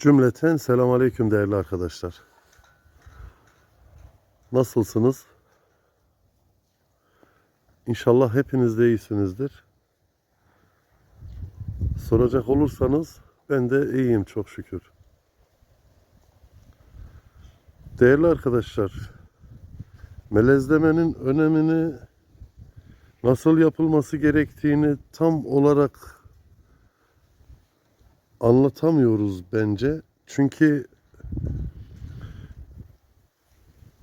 Cümleten selam aleyküm değerli arkadaşlar. Nasılsınız? İnşallah hepiniz de iyisinizdir. Soracak olursanız ben de iyiyim çok şükür. Değerli arkadaşlar, melezlemenin önemini nasıl yapılması gerektiğini tam olarak anlatamıyoruz bence. Çünkü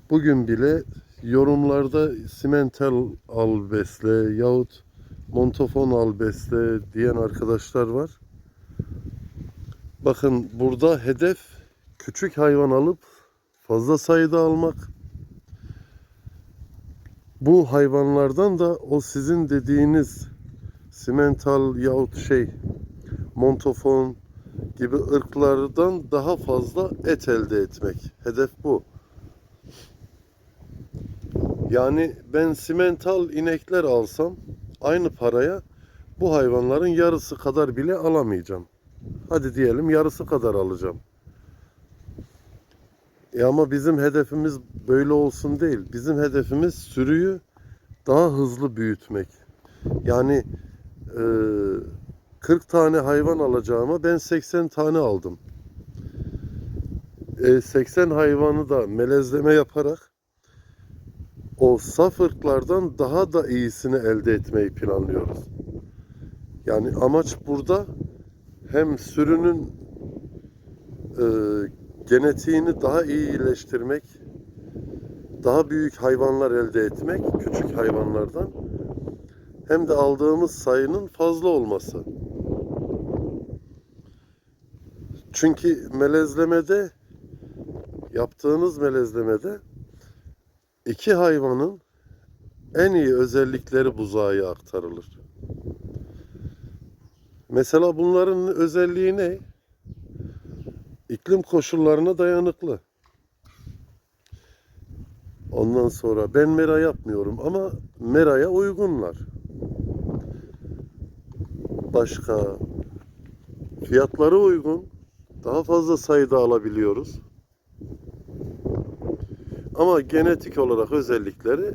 bugün bile yorumlarda simental al besle yahut montofon al besle diyen arkadaşlar var. Bakın burada hedef küçük hayvan alıp fazla sayıda almak. Bu hayvanlardan da o sizin dediğiniz simental yahut şey montofon gibi ırklardan daha fazla et elde etmek. Hedef bu. Yani ben simental inekler alsam aynı paraya bu hayvanların yarısı kadar bile alamayacağım. Hadi diyelim yarısı kadar alacağım. E ama bizim hedefimiz böyle olsun değil. Bizim hedefimiz sürüyü daha hızlı büyütmek. Yani e, 40 tane hayvan alacağıma ben 80 tane aldım. E, 80 hayvanı da melezleme yaparak o saf ırklardan daha da iyisini elde etmeyi planlıyoruz. Yani amaç burada hem sürünün e, genetiğini daha iyileştirmek, daha büyük hayvanlar elde etmek, küçük hayvanlardan hem de aldığımız sayının fazla olması. Çünkü melezlemede yaptığınız melezlemede iki hayvanın en iyi özellikleri buzağa aktarılır. Mesela bunların özelliği ne? İklim koşullarına dayanıklı. Ondan sonra ben mera yapmıyorum ama meraya uygunlar. Başka fiyatları uygun. Daha fazla sayıda alabiliyoruz. Ama genetik olarak özellikleri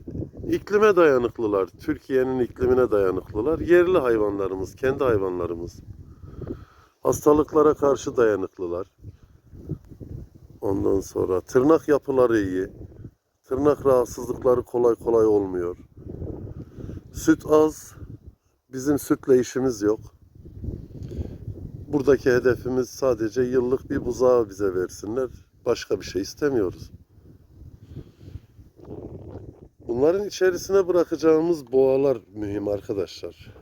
iklime dayanıklılar. Türkiye'nin iklimine dayanıklılar. Yerli hayvanlarımız, kendi hayvanlarımız. Hastalıklara karşı dayanıklılar. Ondan sonra tırnak yapıları iyi. Tırnak rahatsızlıkları kolay kolay olmuyor. Süt az. Bizim sütle işimiz yok. Buradaki hedefimiz sadece yıllık bir buzağı bize versinler. Başka bir şey istemiyoruz. Bunların içerisine bırakacağımız boğalar mühim arkadaşlar.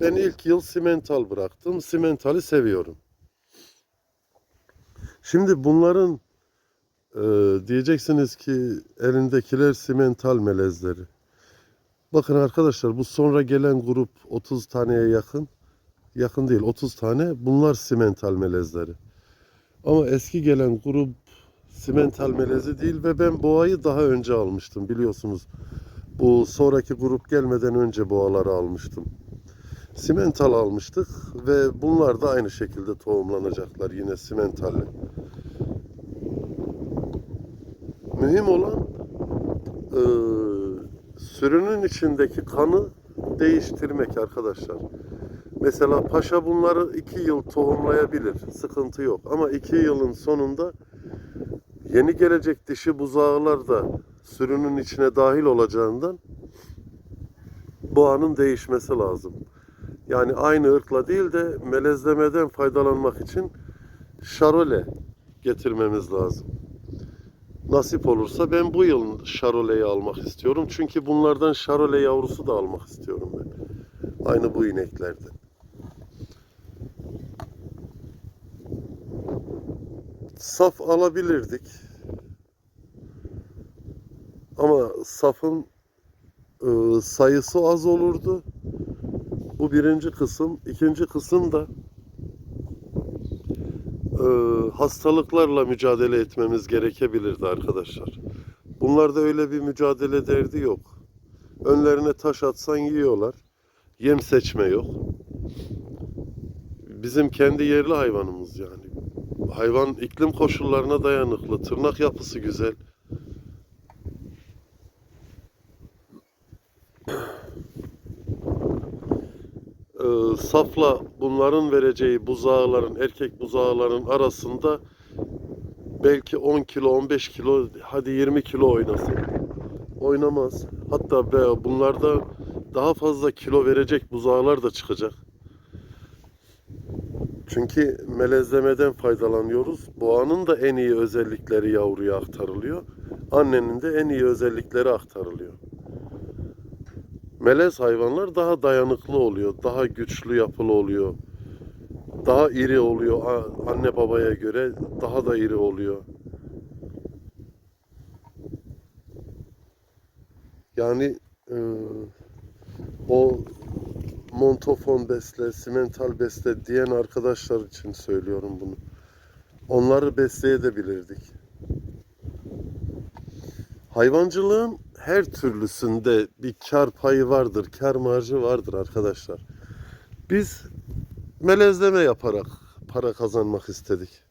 Ben ilk yıl simental bıraktım. Simentali seviyorum. Şimdi bunların e, diyeceksiniz ki elindekiler simental melezleri. Bakın arkadaşlar bu sonra gelen grup 30 taneye yakın. Yakın değil 30 tane. Bunlar simental melezleri. Ama eski gelen grup simental melezi değil ve ben boğayı daha önce almıştım biliyorsunuz. Bu sonraki grup gelmeden önce boğaları almıştım. Simental almıştık ve bunlar da aynı şekilde tohumlanacaklar yine simentalli. Mühim olan e, sürünün içindeki kanı değiştirmek arkadaşlar. Mesela paşa bunları iki yıl tohumlayabilir. Sıkıntı yok. Ama iki yılın sonunda yeni gelecek dişi buzağılar da sürünün içine dahil olacağından boğanın değişmesi lazım. Yani aynı ırkla değil de melezlemeden faydalanmak için şarole getirmemiz lazım. Nasip olursa ben bu yıl şaroleyi almak istiyorum. Çünkü bunlardan şarole yavrusu da almak istiyorum ben. Aynı bu ineklerden. Saf alabilirdik. Ama safın e, sayısı az olurdu. Bu birinci kısım. İkinci kısım da e, hastalıklarla mücadele etmemiz gerekebilirdi arkadaşlar. Bunlarda öyle bir mücadele derdi yok. Önlerine taş atsan yiyorlar. Yem seçme yok. Bizim kendi yerli hayvanımız yani. Hayvan iklim koşullarına dayanıklı, tırnak yapısı güzel. Ee, safla bunların vereceği buzağların, erkek buzağların arasında belki 10 kilo, 15 kilo, hadi 20 kilo oynasın. Oynamaz. Hatta bunlarda daha fazla kilo verecek buzağlar da çıkacak. Çünkü melezlemeden faydalanıyoruz. Boğanın da en iyi özellikleri yavruya aktarılıyor. Annenin de en iyi özellikleri aktarılıyor. Melez hayvanlar daha dayanıklı oluyor, daha güçlü yapılı oluyor. Daha iri oluyor anne babaya göre daha da iri oluyor. Yani e, o montofon besle, simental besle diyen arkadaşlar için söylüyorum bunu. Onları besleyebilirdik. Hayvancılığın her türlüsünde bir kar payı vardır, kar marjı vardır arkadaşlar. Biz melezleme yaparak para kazanmak istedik.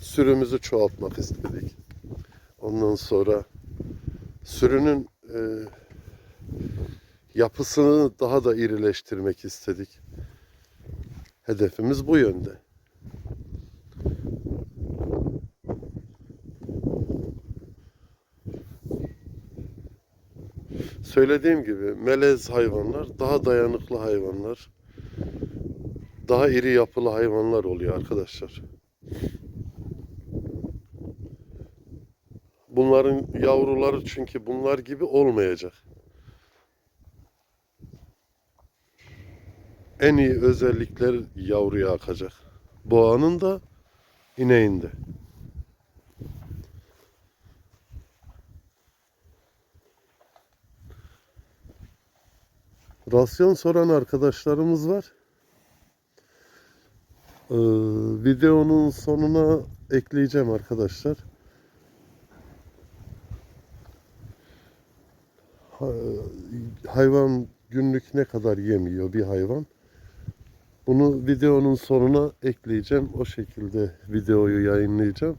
Sürümüzü çoğaltmak istedik. Ondan sonra sürünün e, yapısını daha da irileştirmek istedik. Hedefimiz bu yönde. Söylediğim gibi melez hayvanlar daha dayanıklı hayvanlar. Daha iri yapılı hayvanlar oluyor arkadaşlar. Bunların yavruları çünkü bunlar gibi olmayacak. En iyi özellikler yavruya akacak. Boğanın da ineğin de. Rasyon soran arkadaşlarımız var. Ee, videonun sonuna ekleyeceğim arkadaşlar. Ha- Hayvan günlük ne kadar yemiyor bir hayvan? Bunu videonun sonuna ekleyeceğim. O şekilde videoyu yayınlayacağım.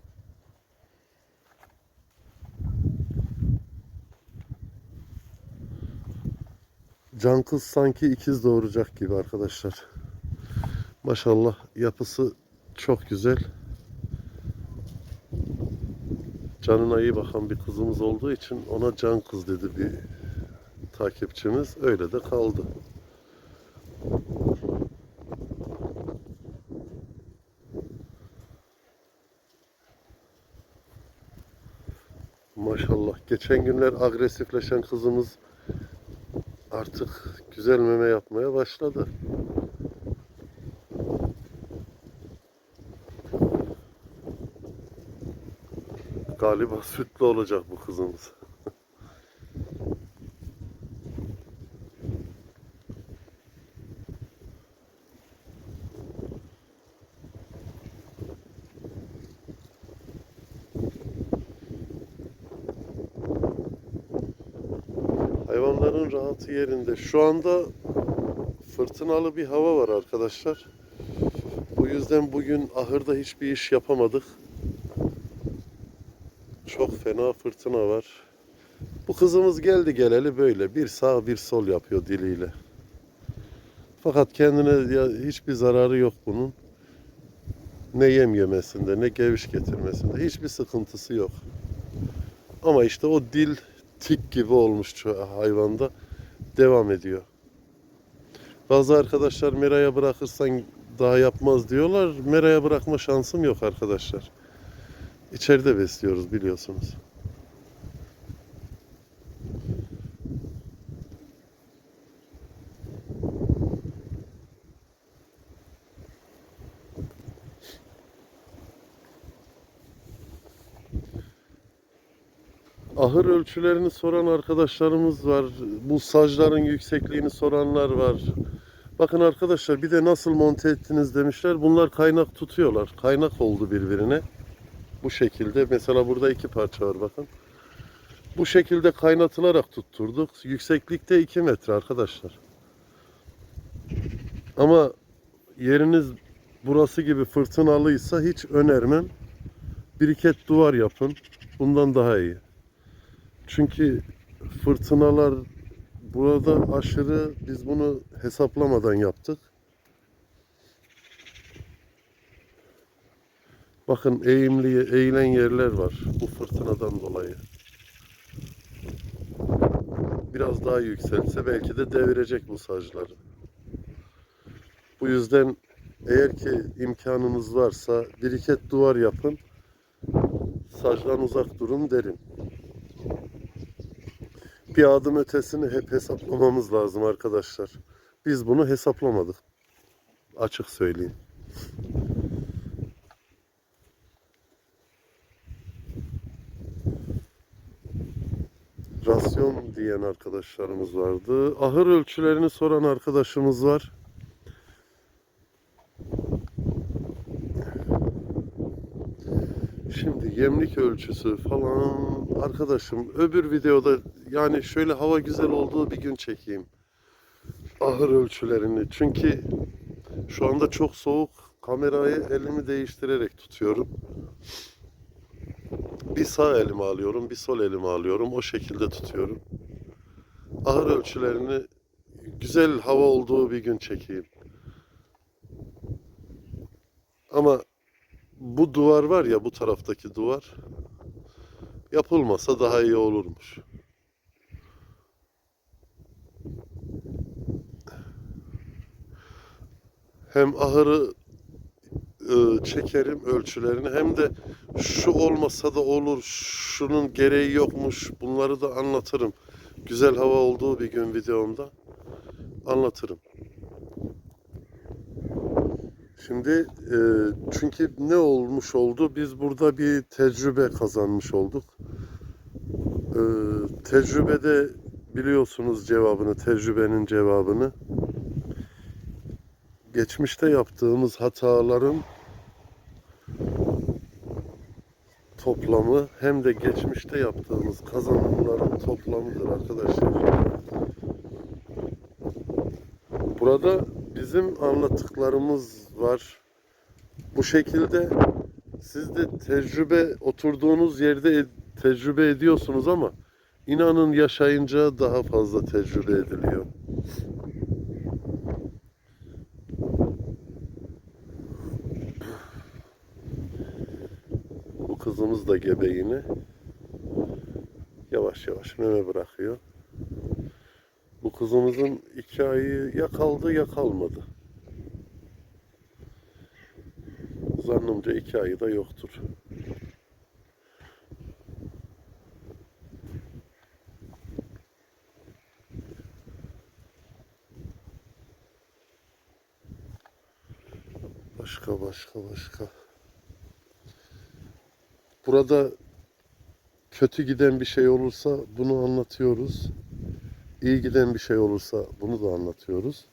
Can kız sanki ikiz doğuracak gibi arkadaşlar. Maşallah yapısı çok güzel. Canına iyi bakan bir kızımız olduğu için ona can kız dedi bir takipçimiz. Öyle de kaldı. Maşallah. Geçen günler agresifleşen kızımız artık güzel meme yapmaya başladı. Galiba sütlü olacak bu kızımız. Rahatı yerinde. Şu anda fırtınalı bir hava var arkadaşlar. Bu yüzden bugün ahırda hiçbir iş yapamadık. Çok fena fırtına var. Bu kızımız geldi geleli böyle bir sağ bir sol yapıyor diliyle. Fakat kendine hiçbir zararı yok bunun. Ne yem yemesinde ne geviş getirmesinde hiçbir sıkıntısı yok. Ama işte o dil tik gibi olmuş hayvanda devam ediyor. Bazı arkadaşlar meraya bırakırsan daha yapmaz diyorlar. Meraya bırakma şansım yok arkadaşlar. İçeride besliyoruz biliyorsunuz. Ahır ölçülerini soran arkadaşlarımız var. Bu sacların yüksekliğini soranlar var. Bakın arkadaşlar bir de nasıl monte ettiniz demişler. Bunlar kaynak tutuyorlar. Kaynak oldu birbirine. Bu şekilde. Mesela burada iki parça var bakın. Bu şekilde kaynatılarak tutturduk. Yükseklikte 2 metre arkadaşlar. Ama yeriniz burası gibi fırtınalıysa hiç önermem. Biriket duvar yapın. Bundan daha iyi. Çünkü fırtınalar burada aşırı biz bunu hesaplamadan yaptık. Bakın eğimli eğilen yerler var bu fırtınadan dolayı. Biraz daha yükselse belki de devirecek bu sacları. Bu yüzden eğer ki imkanınız varsa biriket duvar yapın. Sacdan uzak durun derim. Bir adım ötesini hep hesaplamamız lazım arkadaşlar. Biz bunu hesaplamadık. Açık söyleyeyim. Rasyon diyen arkadaşlarımız vardı. Ahır ölçülerini soran arkadaşımız var. Şimdi yemlik ölçüsü falan arkadaşım öbür videoda yani şöyle hava güzel olduğu bir gün çekeyim. Ahır ölçülerini. Çünkü şu anda çok soğuk. Kamerayı elimi değiştirerek tutuyorum. Bir sağ elime alıyorum, bir sol elime alıyorum. O şekilde tutuyorum. Ahır ölçülerini güzel hava olduğu bir gün çekeyim. Ama bu duvar var ya bu taraftaki duvar yapılmasa daha iyi olurmuş. Hem ahırı e, çekerim ölçülerini hem de şu olmasa da olur, şunun gereği yokmuş bunları da anlatırım. Güzel hava olduğu bir gün videomda anlatırım. Şimdi e, çünkü ne olmuş oldu? Biz burada bir tecrübe kazanmış olduk. E, tecrübede biliyorsunuz cevabını, tecrübenin cevabını. Geçmişte yaptığımız hataların toplamı hem de geçmişte yaptığımız kazanımların toplamıdır arkadaşlar. Burada bizim anlattıklarımız var. Bu şekilde siz de tecrübe oturduğunuz yerde tecrübe ediyorsunuz ama inanın yaşayınca daha fazla tecrübe ediliyor. Kızımız da gebe yine. Yavaş yavaş meme bırakıyor. Bu kızımızın iki ayı ya kaldı ya kalmadı. Zannımca iki ayı da yoktur. Başka başka başka. Burada kötü giden bir şey olursa bunu anlatıyoruz. İyi giden bir şey olursa bunu da anlatıyoruz.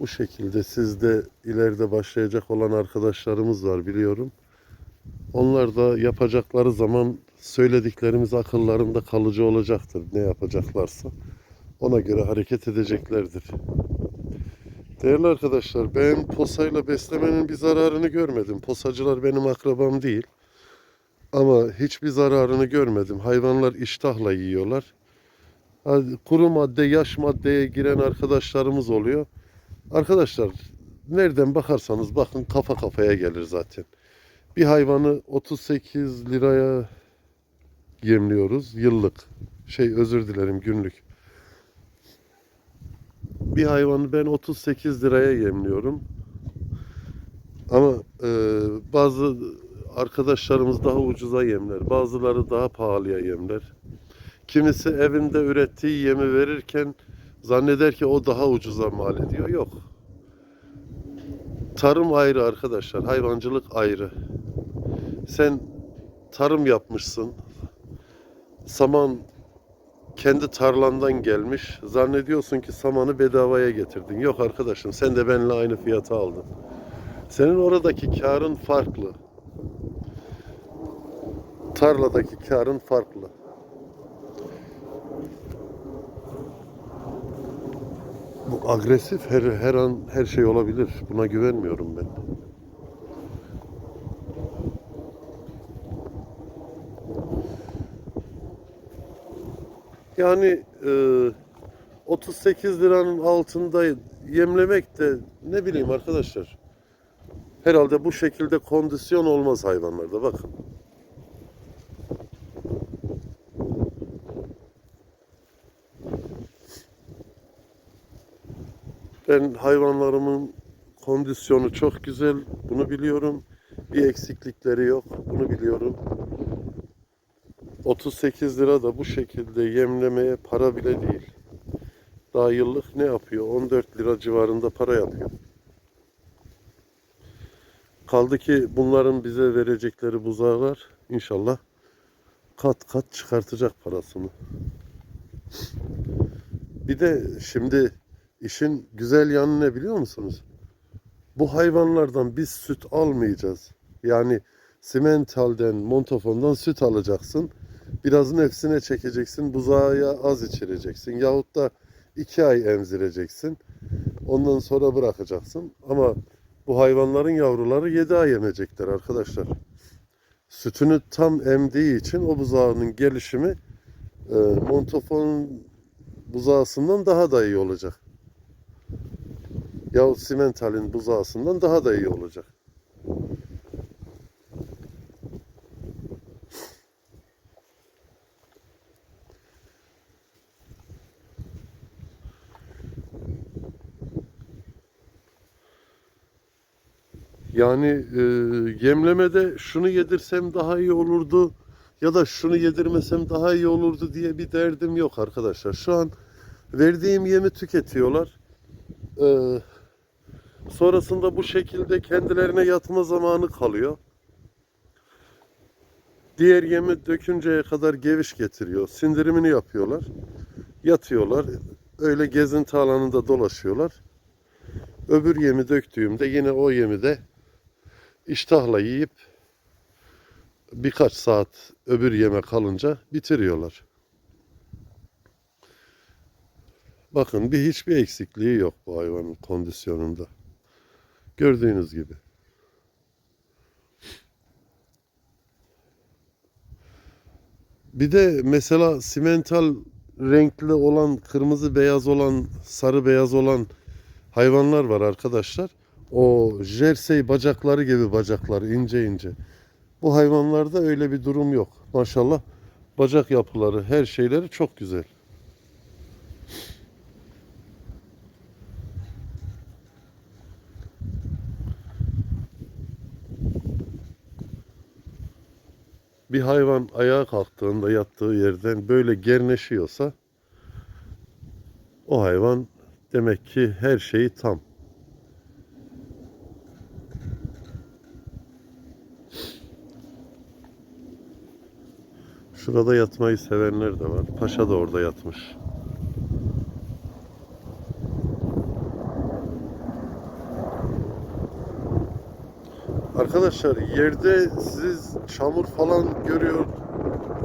Bu şekilde sizde ileride başlayacak olan arkadaşlarımız var biliyorum. Onlar da yapacakları zaman söylediklerimiz akıllarında kalıcı olacaktır ne yapacaklarsa. Ona göre hareket edeceklerdir. Değerli arkadaşlar ben posayla beslemenin bir zararını görmedim. Posacılar benim akrabam değil. Ama hiçbir zararını görmedim. Hayvanlar iştahla yiyorlar. Kuru madde, yaş maddeye giren arkadaşlarımız oluyor. Arkadaşlar nereden bakarsanız bakın kafa kafaya gelir zaten. Bir hayvanı 38 liraya yemliyoruz yıllık. Şey özür dilerim günlük. Bir hayvanı ben 38 liraya yemliyorum. Ama e, bazı arkadaşlarımız daha ucuza yemler. Bazıları daha pahalıya yemler. Kimisi evinde ürettiği yemi verirken zanneder ki o daha ucuza mal ediyor. Yok. Tarım ayrı arkadaşlar. Hayvancılık ayrı. Sen tarım yapmışsın. Saman kendi tarlandan gelmiş. Zannediyorsun ki samanı bedavaya getirdin. Yok arkadaşım sen de benimle aynı fiyata aldın. Senin oradaki karın farklı. Tarladaki karın farklı. Bu agresif her her an her şey olabilir. Buna güvenmiyorum ben. Yani e, 38 liranın altında yemlemek de ne bileyim arkadaşlar. Herhalde bu şekilde kondisyon olmaz hayvanlarda. Bakın. Ben hayvanlarımın kondisyonu çok güzel. Bunu biliyorum. Bir eksiklikleri yok. Bunu biliyorum. 38 lira da bu şekilde yemlemeye para bile değil. Daha yıllık ne yapıyor? 14 lira civarında para yapıyor. Kaldı ki bunların bize verecekleri buzağlar inşallah kat kat çıkartacak parasını. Bir de şimdi işin güzel yanı ne biliyor musunuz? Bu hayvanlardan biz süt almayacağız. Yani simentalden, montofondan süt alacaksın. Biraz nefsine çekeceksin. Buzağa az içireceksin. Yahut da iki ay emzireceksin. Ondan sonra bırakacaksın. Ama bu hayvanların yavruları 7 ay emecekler arkadaşlar. Sütünü tam emdiği için o buzağının gelişimi e, montofonun buzağısından daha da iyi olacak. Yahut simentalin buzağısından daha da iyi olacak. Yani e, yemlemede şunu yedirsem daha iyi olurdu ya da şunu yedirmesem daha iyi olurdu diye bir derdim yok arkadaşlar. Şu an verdiğim yemi tüketiyorlar. E, sonrasında bu şekilde kendilerine yatma zamanı kalıyor. Diğer yemi dökünceye kadar geviş getiriyor. Sindirimini yapıyorlar. Yatıyorlar. Öyle gezinti alanında dolaşıyorlar. Öbür yemi döktüğümde yine o yemi de iştahla yiyip birkaç saat öbür yeme kalınca bitiriyorlar. Bakın bir hiçbir eksikliği yok bu hayvanın kondisyonunda. Gördüğünüz gibi. Bir de mesela simental renkli olan, kırmızı beyaz olan, sarı beyaz olan hayvanlar var arkadaşlar. O jersey bacakları gibi bacakları ince ince. Bu hayvanlarda öyle bir durum yok. Maşallah bacak yapıları, her şeyleri çok güzel. Bir hayvan ayağa kalktığında yattığı yerden böyle gerneşiyorsa o hayvan demek ki her şeyi tam. Şurada yatmayı sevenler de var. Paşa da orada yatmış. Arkadaşlar yerde siz çamur falan görüyor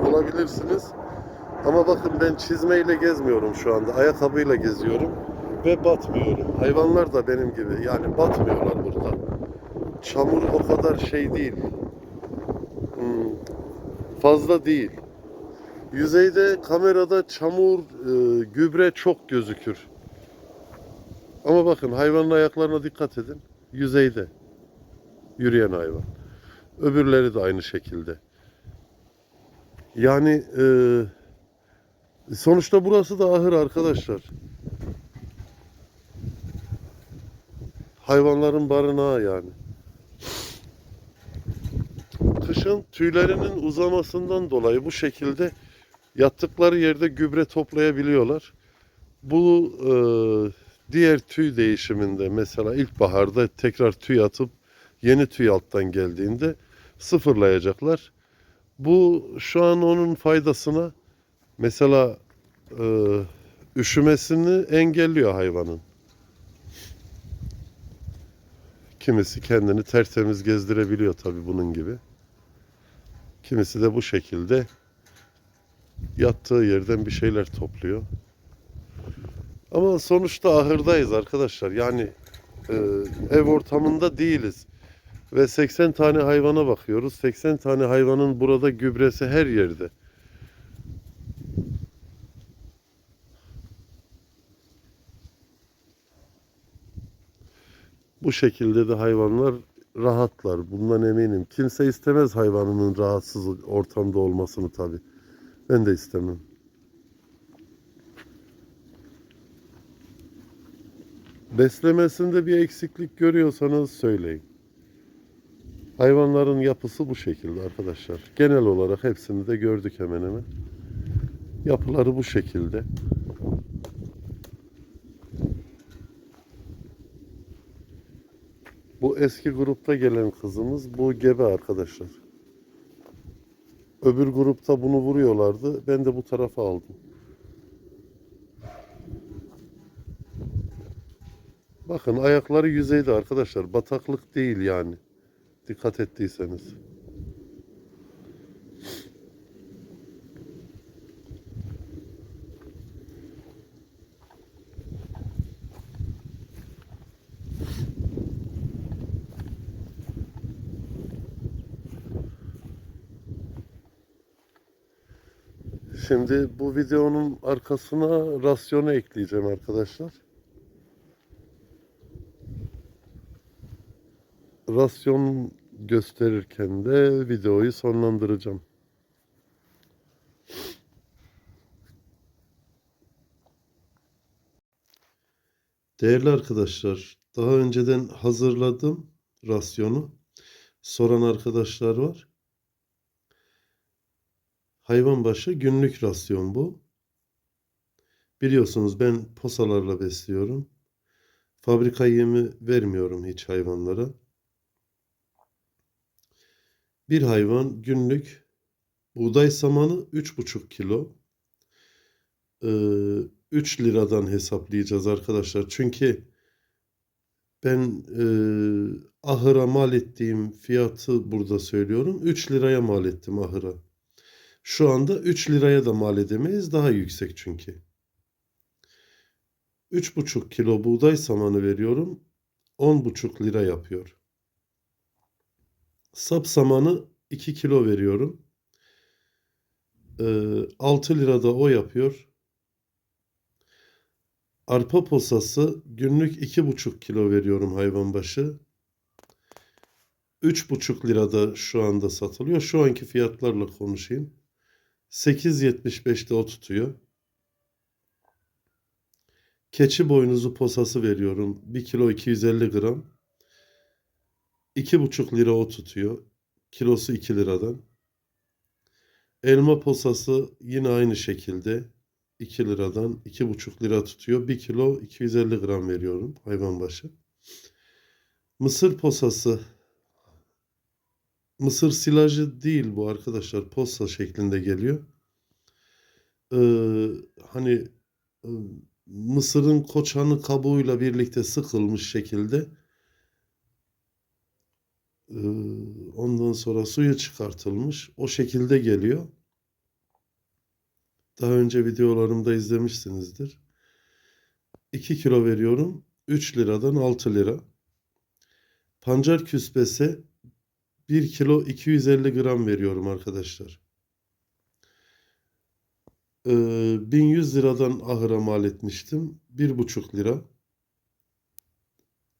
olabilirsiniz. Ama bakın ben çizmeyle gezmiyorum şu anda. Ayakkabıyla geziyorum ve batmıyorum. Hayvanlar da benim gibi yani batmıyorlar burada. Çamur o kadar şey değil. Hmm, fazla değil. Yüzeyde kamerada çamur, e, gübre çok gözükür. Ama bakın hayvanın ayaklarına dikkat edin. Yüzeyde yürüyen hayvan. Öbürleri de aynı şekilde. Yani e, sonuçta burası da ahır arkadaşlar. Hayvanların barınağı yani. Kışın tüylerinin uzamasından dolayı bu şekilde yattıkları yerde gübre toplayabiliyorlar. Bu e, diğer tüy değişiminde mesela ilkbaharda tekrar tüy atıp yeni tüy alttan geldiğinde sıfırlayacaklar. Bu şu an onun faydasına mesela e, üşümesini engelliyor hayvanın. Kimisi kendini tertemiz gezdirebiliyor tabii bunun gibi. Kimisi de bu şekilde yattığı yerden bir şeyler topluyor. Ama sonuçta ahırdayız arkadaşlar. Yani e, ev ortamında değiliz. Ve 80 tane hayvana bakıyoruz. 80 tane hayvanın burada gübresi her yerde. Bu şekilde de hayvanlar rahatlar. Bundan eminim. Kimse istemez hayvanının rahatsız ortamda olmasını tabii. Ben de istemem. Beslemesinde bir eksiklik görüyorsanız söyleyin. Hayvanların yapısı bu şekilde arkadaşlar. Genel olarak hepsini de gördük hemen hemen. Yapıları bu şekilde. Bu eski grupta gelen kızımız bu gebe arkadaşlar. Öbür grupta bunu vuruyorlardı. Ben de bu tarafa aldım. Bakın ayakları yüzeyde arkadaşlar. Bataklık değil yani. Dikkat ettiyseniz. Şimdi bu videonun arkasına rasyonu ekleyeceğim arkadaşlar. Rasyon gösterirken de videoyu sonlandıracağım. Değerli arkadaşlar, daha önceden hazırladım rasyonu. Soran arkadaşlar var. Hayvan başı günlük rasyon bu. Biliyorsunuz ben posalarla besliyorum. Fabrika yemi vermiyorum hiç hayvanlara. Bir hayvan günlük buğday samanı 3,5 kilo. Ee, 3 liradan hesaplayacağız arkadaşlar. Çünkü ben e, ahıra mal ettiğim fiyatı burada söylüyorum. 3 liraya mal ettim ahıra. Şu anda 3 liraya da mal edemeyiz. Daha yüksek çünkü. 3,5 kilo buğday samanı veriyorum. 10,5 lira yapıyor. Sap samanı 2 kilo veriyorum. Ee, 6 lira da o yapıyor. Arpa posası günlük 2,5 kilo veriyorum hayvan başı. 3,5 lirada şu anda satılıyor. Şu anki fiyatlarla konuşayım. 8.75'te o tutuyor. Keçi boynuzu posası veriyorum. 1 kilo 250 gram. 2,5 lira o tutuyor. Kilosu 2 liradan. Elma posası yine aynı şekilde 2 liradan 2,5 lira tutuyor. 1 kilo 250 gram veriyorum hayvan başı. Mısır posası Mısır silajı değil bu arkadaşlar. Posta şeklinde geliyor. Ee, hani e, mısırın koçanı kabuğuyla birlikte sıkılmış şekilde ondan sonra suyu çıkartılmış. O şekilde geliyor. Daha önce videolarımda izlemişsinizdir. 2 kilo veriyorum. 3 liradan 6 lira. Pancar küspesi 1 kilo 250 gram veriyorum arkadaşlar. Ee, 1100 liradan ahıra mal etmiştim. 1,5 lira.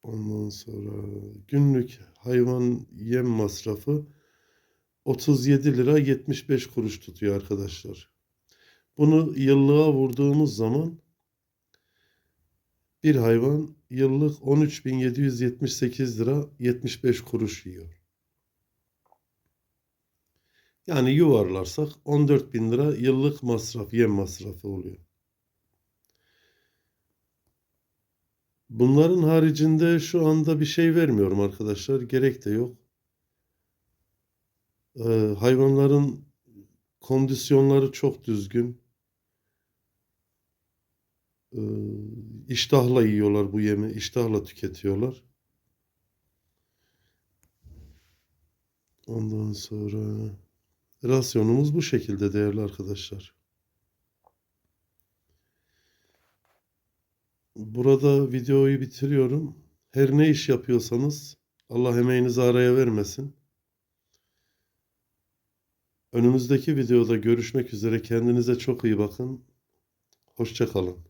Ondan sonra günlük hayvan yem masrafı 37 lira 75 kuruş tutuyor arkadaşlar. Bunu yıllığa vurduğumuz zaman bir hayvan yıllık 13.778 lira 75 kuruş yiyor. Yani yuvarlarsak 14.000 lira yıllık masraf, yem masrafı oluyor. Bunların haricinde şu anda bir şey vermiyorum arkadaşlar. Gerek de yok. Ee, hayvanların kondisyonları çok düzgün. Ee, iştahla yiyorlar bu yemi. iştahla tüketiyorlar. Ondan sonra rasyonumuz bu şekilde değerli arkadaşlar. Burada videoyu bitiriyorum. Her ne iş yapıyorsanız Allah emeğinizi araya vermesin. Önümüzdeki videoda görüşmek üzere. Kendinize çok iyi bakın. Hoşça kalın.